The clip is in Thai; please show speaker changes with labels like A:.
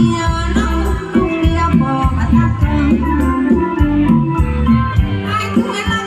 A: I do it like